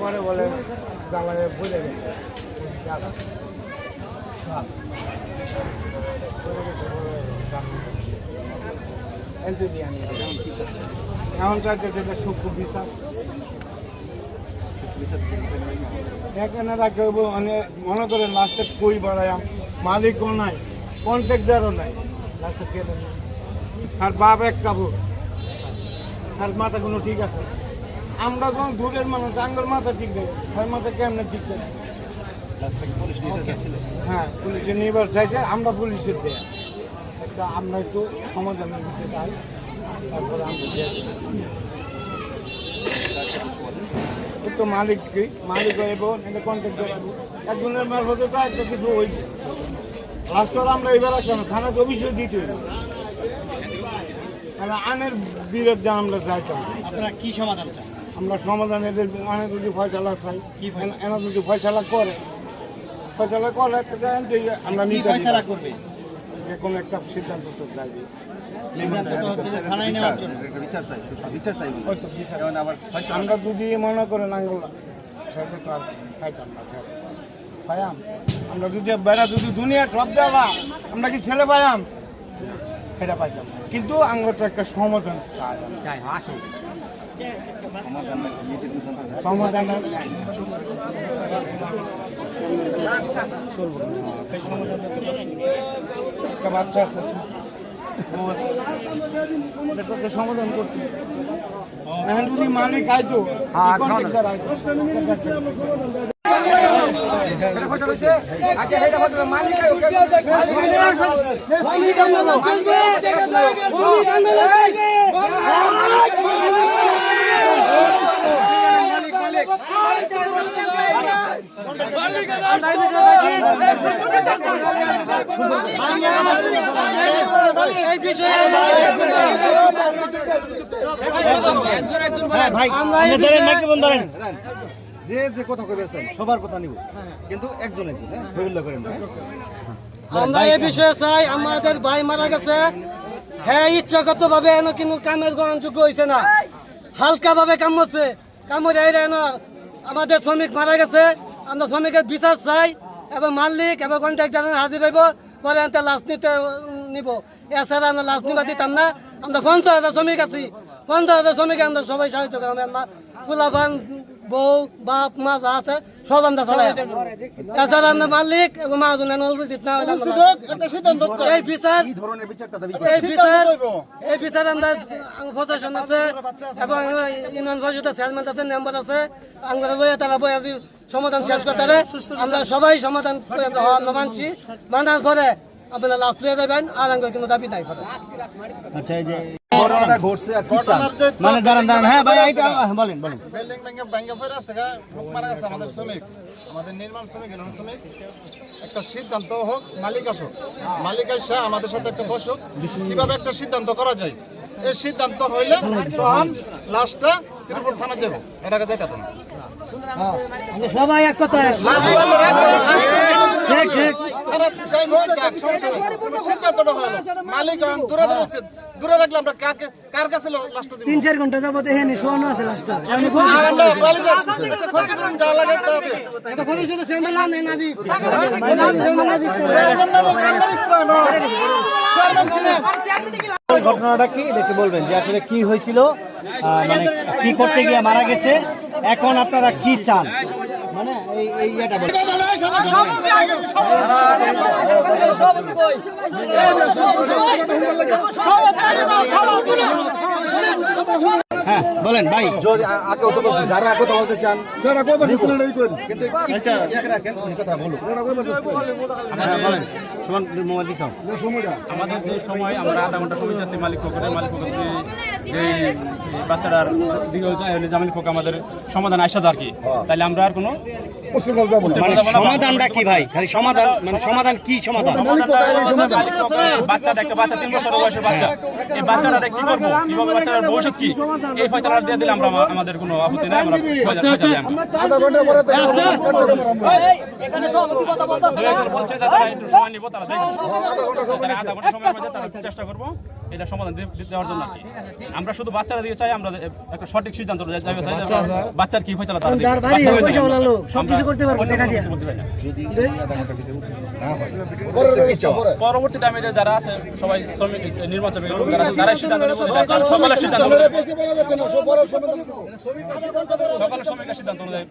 পরে বলে। এলপি বিরিয়ানি। এখন চাইছে যেটা শুক্র বিচার এখানে রাখে মানে করে লাস্টে কই বাড়ায়াম মালিকও নাই, কন্ট্রাক্টারও নাই লাস্টে? আর বাপ এক কাপড় আর মাথা কোনো ঠিক আছে আমরা কোন দূরের মানুষ আঙ্গল মাথা ঠিক নেই মাথা কেমনে ঠিক নেই? হ্যাঁ পুলিশে নিবার চাইছে আমরা পুলিশের দেয়। একটা আমরা একটু সমাধানের দিতে চাই তারপরে আমরা। একটু মালিক কি? মালিক হইব এটা কন্ট্যাক্ট করাবো একজনের মাল হতে তো একটা কিছু ওই লাস্টর আমরা এবার কেন থানাতে অভিযোগ দিতে হইব আনের বিরুদ্ধে আমরা চাইতাম। আপনারা কি সমাধান চান? আমরা সমাধান এদের আনে যদি ফয়সালা চাই? এনা যদি ফয়সালা করে ফয়সালা করে আমরা নিতে ফয়সালা করবে? যে কোনো একটা সিদ্ধান্ত তো চাইবে তো। আমরা যদি মনে করেন আঙ্গুল সেটা আর খাইতাম না পায়াম আমরা যদি বেড়া যদি দুনিয়া সব দেওয়া আমরা কি ছেলে পায়াম সেটা পাইতাম। কিন্তু আঙ্গুলটা একটা সমাধান চাই। আসুন সমাধান একটা বাচ্চা আছে সমাধান করতে এখন মালিক আইতো কন্ট্রাক্টর যে যে কথা করেছেন সবার কথা নিব কিন্তু একজন একজন করেন আমরা এই বিষয়ে চাই আমাদের ভাই মারা গেছে হ্যাঁ ইচ্ছাগত ভাবে এন কিন্তু কামের গ্রহণযোগ্য হয়েছে না হালকা ভাবে কাম হচ্ছে কামড় আমাদের শ্রমিক মারা গেছে আমরা শ্রমিকের বিচার চাই এবং মালিক এবং কন্ট্রাক্টার হাজির হইব, পরে আমরা লাশ নিতে নিব। এছাড়া আমরা লাশ নিবা দিতাম না। আমরা পঞ্চাশ হাজার শ্রমিক আছি। পঞ্চাশ হাজার শ্রমিক আমরা সবাই সাহায্য করি আমরা পোলাপান বউ বাপ মা যা আছে সব আমরা আমরা মালিক এবং মাহাজন অনুপস্থিত না হলে আমরা- এই বিচার কি ধরনের বিচারটা দাবি এই বিচার এই বিচার আমরা প্রশাসন আছে এবং ইউনিয়ন পরিষদের চেয়ারম্যান আছে মেম্বার আছে। আমরা তারা বই আজি সমাধান শেষ করতে পারে। আমরা সবাই সমাধান আমরা মানছি। মানার পরে আপনারা লাস্ট লিয়ে যাবেন আর আমাদের কোনো দাবি নাই। আচ্ছা এই যে ঘটনাটা ঘটছে আর কি চান মানে দাঁড়ান দাঁড়ান। হ্যাঁ ভাই এইটা বলেন বলেন। বিল্ডিং ভেঙে ভেঙে পড়ে আছে গা। লোক মারা গেছে আমাদের শ্রমিক। আমাদের নির্মাণ শ্রমিক ইউনিয়ন শ্রমিক। একটা সিদ্ধান্ত হোক মালিক আসুক। মালিক এসে আমাদের সাথে একটা বসুক। কীভাবে একটা সিদ্ধান্ত করা যায়? এই সিদ্ধান্ত হইলে তখন লাস্টটা শ্রীপুর থানা যাব। এর আগে যাইতে না। সবাই এক কথায় ঠিক ঠিক থানা যাক সমস্যা নাই। তবে সিদ্ধান্তটা হলো। মালিক দূরে দূরে দূরে রাখলে আমরা কাকে কার কাছে লাস্টটা দিব? তিন চার ঘণ্টা যাবত এখানে শোয়ানো আছে লাস্টটা আর আমরা মালিকের একটা ক্ষতিপূরণ যা লাগে তা দিই এটা না ঘটনাটা কি? এটা একটু বলবেন যে আসলে কি হয়েছিল? মানে কি করতে গিয়ে মারা গেছে? এখন আপনারা কি চান? মানে এই এই ইয়েটা বলেন হ্যাঁ বলেন ভাই। যদি আ- তো বলছি যারা কথা বলতে চান যারা কিন্তু এক রাখেন কথা হ্যাঁ, বলেন সুমন মোবাইল দিছাও আমাদের যে সময় আমরা আধা ঘণ্টা সময় যাচ্ছি মালিক পক্ষে মালিক পক্ষ যে বাচ্চাটার দিকে চাই হলে পক্ষ আমাদের সমাধান আসা আর কি। তাহলে আমরা আর কোনো মানে সমাধানটা কি ভাই? খালি সমাধান মানে সমাধান কি সমাধান? একটা বাচ্চা তিন বছর বয়সের বাচ্চা। এই বাচ্চাটা কি করব? কীভাবে বাচ্চাটার ভবিষ্যৎ কি? এই ফয়সালা দিয়ে দিলে আমরা আমাদের কোনো আপত্তি নেই আমরা মধ্যে তারা চেষ্টা করব। এটা সমাধান দেওয়ার জন্য আমরা শুধু বাচ্চারা দিয়ে চাই আমরা একটা সঠিক সিদ্ধান্ত বাচ্চার কি হয়, হয় চাওয়া পরবর্তী টাইমে যারা আছে সবাই শ্রমিক নির্মাণ তারাই সিদ্ধান্ত সকালের সিদ্ধান্ত অনুযায়ী